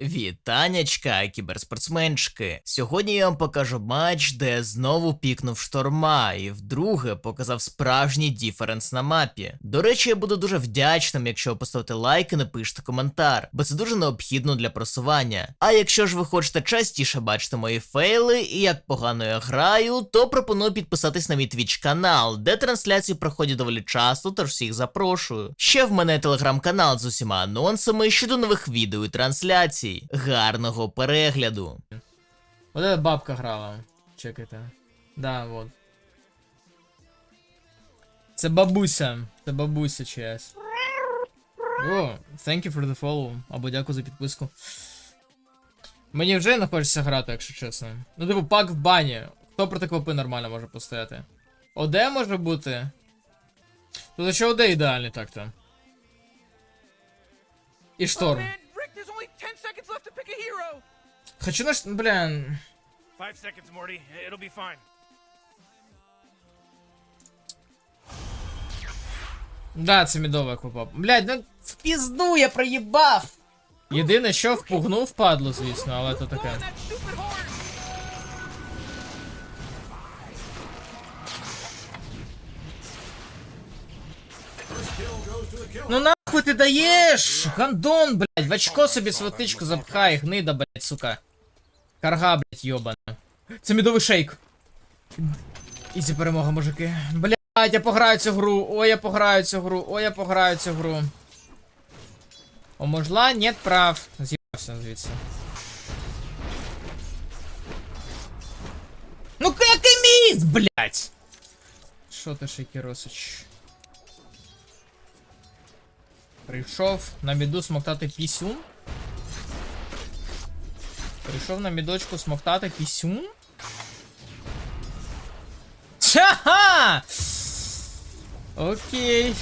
Вітанячка, кіберспортсменчики! Сьогодні я вам покажу матч, де знову пікнув шторма і вдруге показав справжній діференс на мапі. До речі, я буду дуже вдячним, якщо ви поставите лайк і напишете коментар, бо це дуже необхідно для просування. А якщо ж ви хочете частіше бачити мої фейли і як погано я граю, то пропоную підписатись на мій твіч канал, де трансляції проходять доволі часто, тож всіх запрошую. Ще в мене телеграм-канал з усіма анонсами щодо нових відео і трансляцій. Гарного перегляду! Эта бабка грала. Чекайте. Да, вот. Це бабуся. Це бабуся чиясь. О, thank you for the follow. Або дякую за підписку. Мені вже не хочеться грати, якщо чесно. Ну, типу, пак в бані. Хто проти квапи нормально може постояти? ОД може бути? Тут ще ОД ідеальний так-то. І шторм. Хочу наш. Блін. Five seconds, Morty. It'll be fine. Да, це мідова аквапоп. Блядь, ну в пізду я проїбав! Єдине, що впугнув падло, звісно, але то Oh, таке. that stupid нахуй ти даєш! Гандон, блядь, в очко собі сватичку запхай, гнида, блядь, сука. Карга, блядь, йобана. Це мідовий шейк. Ізі перемога, мужики. Блядь, я пограю цю гру. Ой, я пограю цю гру. Ой, я пограю цю гру. О, можла? Нет прав. З'їбався звідси. Ну який міст, блядь! Що ти, Шейкеросич? Прийшов на міду смоктати пісюн. Прийшов на мідочку смоктати пісюн. Ха! Окей.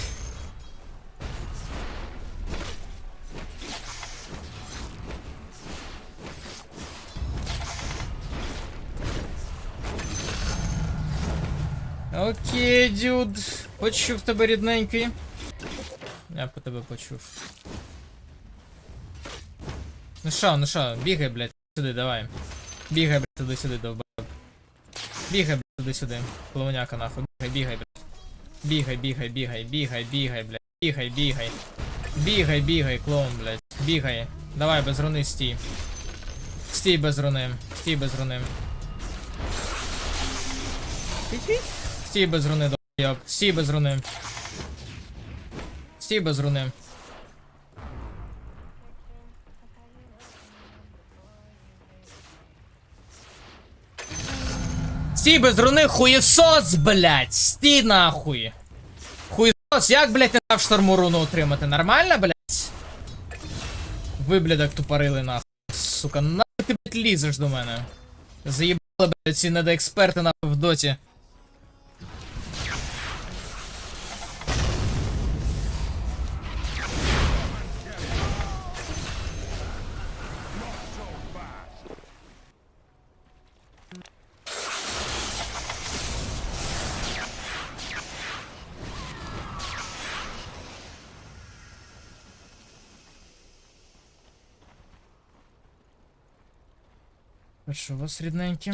Окей, дюд. Почув тебе рідненький. Я по тебе почув. Ну шо, ну шо, бігай, блядь, сюди, давай. Бігай, блядь, туди сюди, довбаб. Бігай, блядь, туди сюди. Клоуняка нахуй. Бігай, бігай, блядь. Бігай, бігай, бігай, бігай, бігай, блядь. Бігай, бігай. Бігай, бігай, клоун, блядь. Бігай. Давай, без руни стій. Стій без руни. Стій без руни. Стій без руни, довбаб. Стій без руни. Стій без руни. Стій без руни, хуєсос, блядь! Стій нахуй! Хуєсос, як, блядь, не дав шторму руну отримати? Нормально, блядь? Ви, блядь, тупорили нахуй. Сука, нахуй ти, блядь, лізеш до мене? Заїбали, блядь, ці недоексперти нахуй в доті. Прошу вас, рідненькі.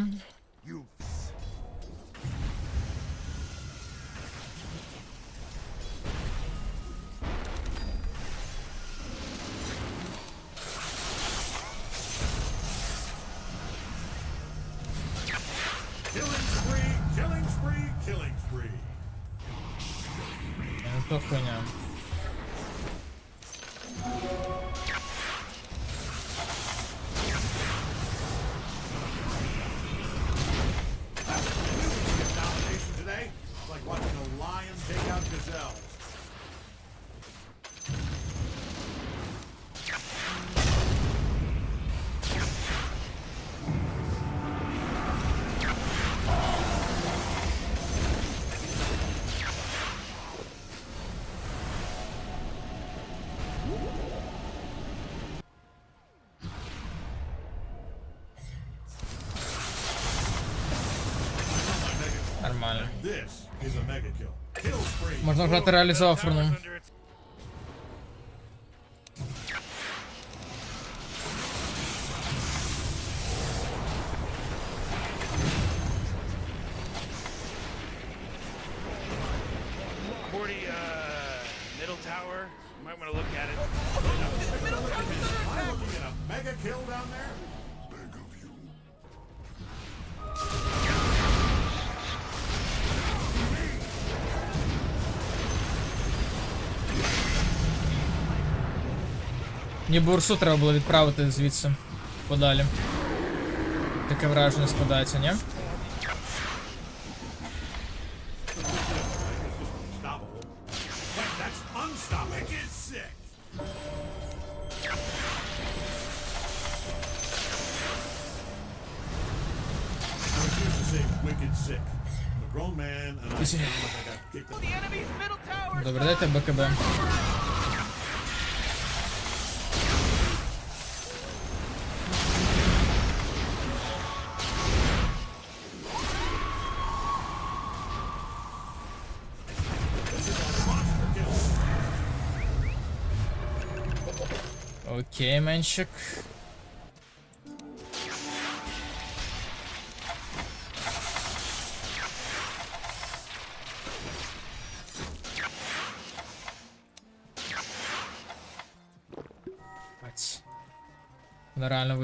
Что хуйня? Нормально. Можна грати реалізатором. Мені бурсу треба було відправити звідси подалі. Таке враження складається, ні? Добре, дайте БКБ. Окей, менщик. Реально.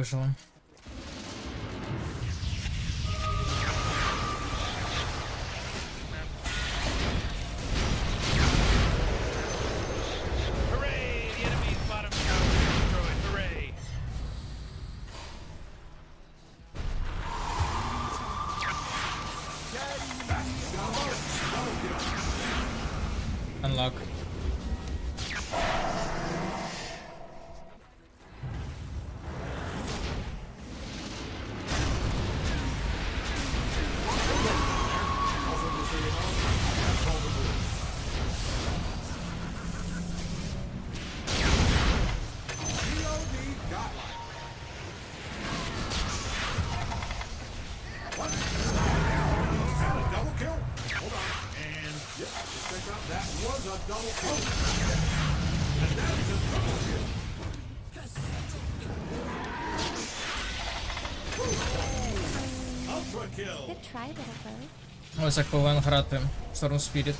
Ось як повинен грати Storm Spirit.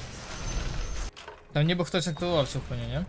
Там ніби хтось активував цю хуйню, ні?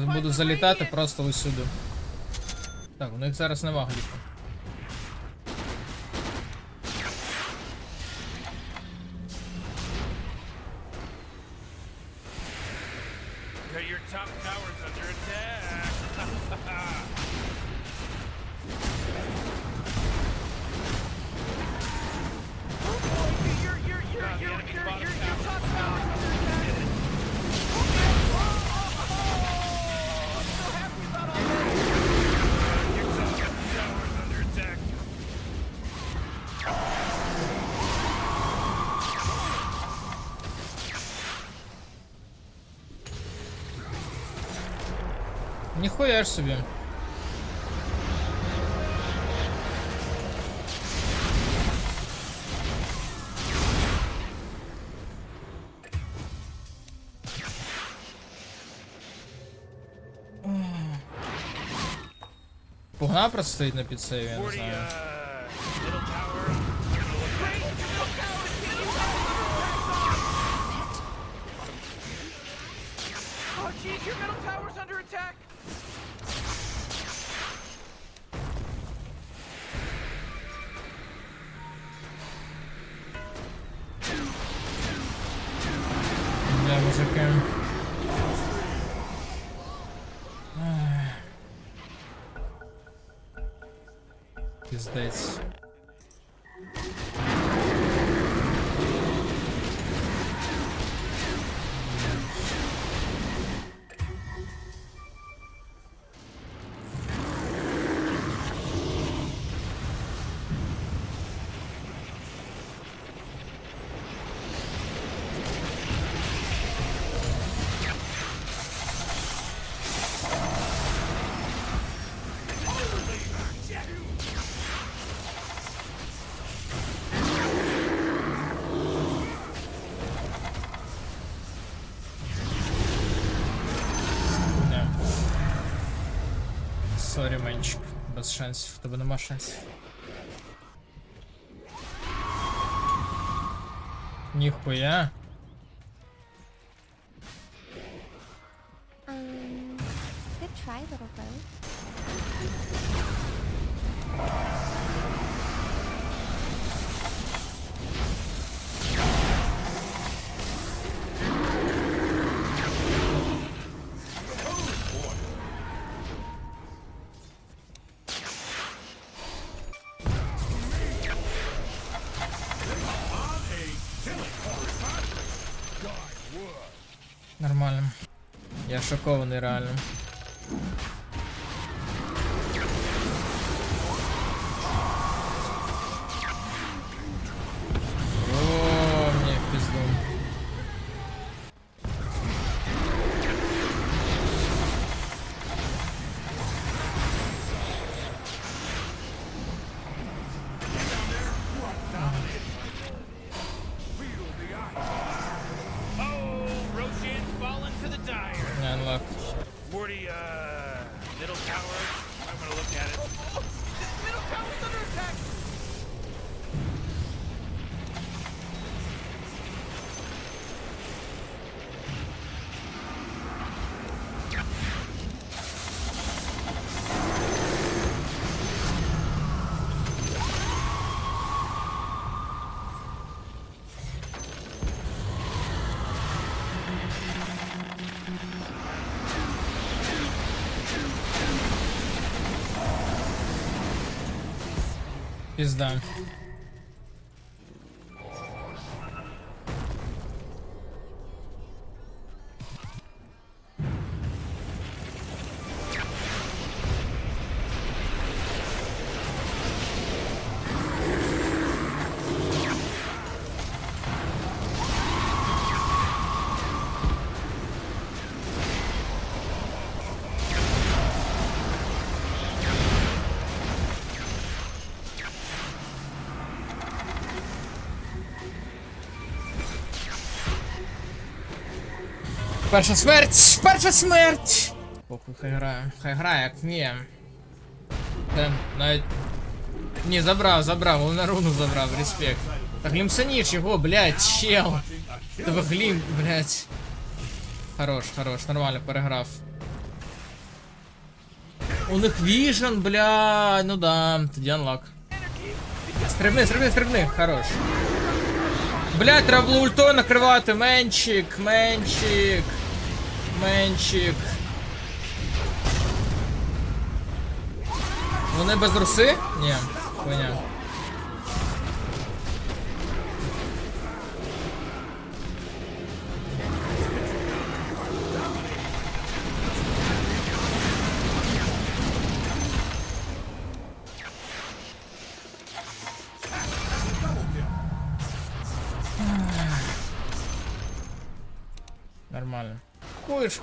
Зараз буду залітати просто ось. Так, у них зараз нема гліфа. ніхуя ж собі. Пугна просто стоїть на підсейві, я не знаю. Oh, jeez, your middle tower's under attack! шансів. В тебе нема шансів. Ніхуя. Um, good try, little bird. Шокований реально. is done. Перша смерть! Перша смерть! Похуй, хай грає. Хай грає, як вміє. Та навіть. Ні, забрав, забрав, на руну забрав, респект. Та глімсаніш його, блядь, чел. Тебе глім, блядь. Хорош, хорош, нормально, переграв. У них віжен, бля, ну да, тоді анлак. Стрибни, стрибни, стрибни, хорош. Блять, треба було ультою накривати. Менчик, менчик. Менчик. Вони без руси? Ні, хуйня.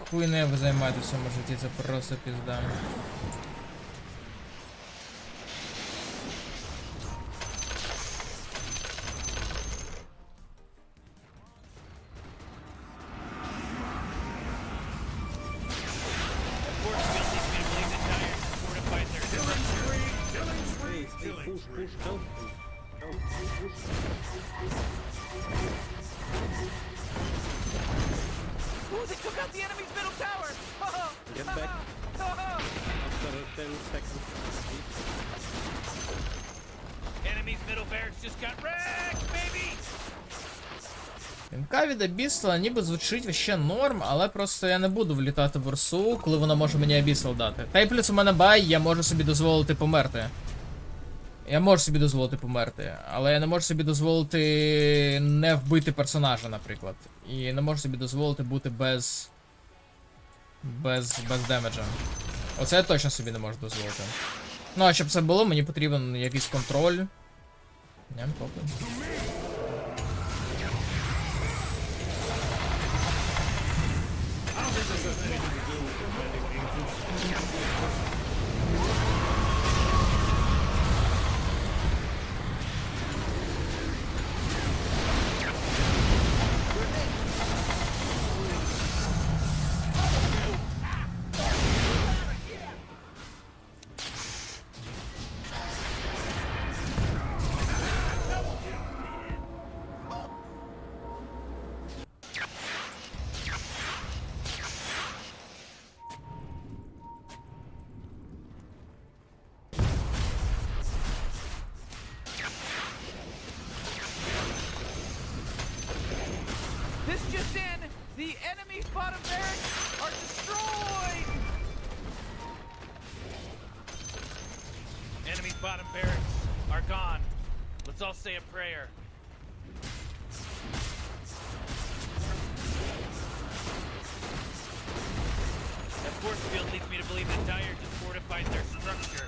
Хуйне ви займаєтесь в цьому житті, це просто пізда. Від Абісла ніби звучить вообще норм, але просто я не буду влітати в Урсу, коли вона може мені Абісл дати. Та й плюс у мене бай, я можу собі дозволити померти. Я можу собі дозволити померти, але я не можу собі дозволити не вбити персонажа, наприклад. І не можу собі дозволити бути без. без. без демеджа. Оце я точно собі не можу дозволити. Ну, а щоб це було, мені потрібен якийсь контроль. Не, похуй. Yeah. In. The enemy's bottom barracks are destroyed. Enemy's bottom barracks are gone. Let's all say a prayer. That force field leads me to believe that Dyer just fortified their structure.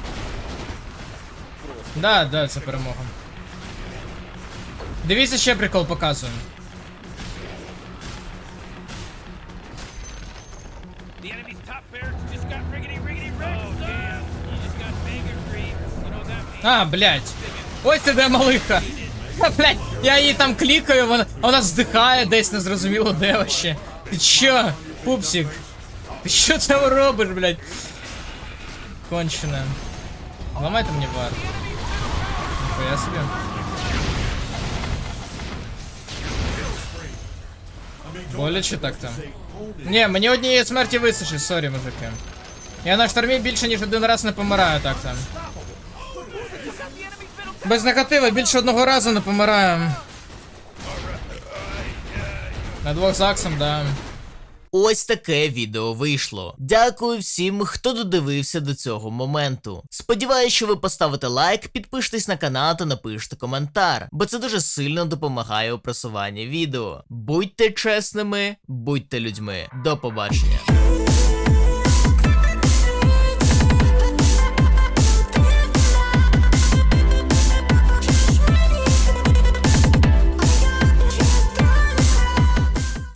Да, да, це перемога. Дивіться, ще прикол wreck, Oh? А, блядь. Ось це де малиха. Ха, блядь, я її там клікаю, вона, вона здихає десь незрозуміло де вообще. Ти чо, пупсик? Ти що це робиш, блядь? Кончене. Ламайте мені вар. Ніхуя собі. Боляче так там. Ні, мені однієї смерті вистачить, сорі, мужики. Я на штормі більше ніж один раз не помираю так там. Без негатива більше одного разу не помираю. На двох заксом, да. Ось таке відео вийшло. Дякую всім, хто додивився до цього моменту. Сподіваюсь, що ви поставите лайк, підпишетесь на канал та напишете коментар, бо це дуже сильно допомагає у просуванні відео. Будьте чесними, будьте людьми. До побачення.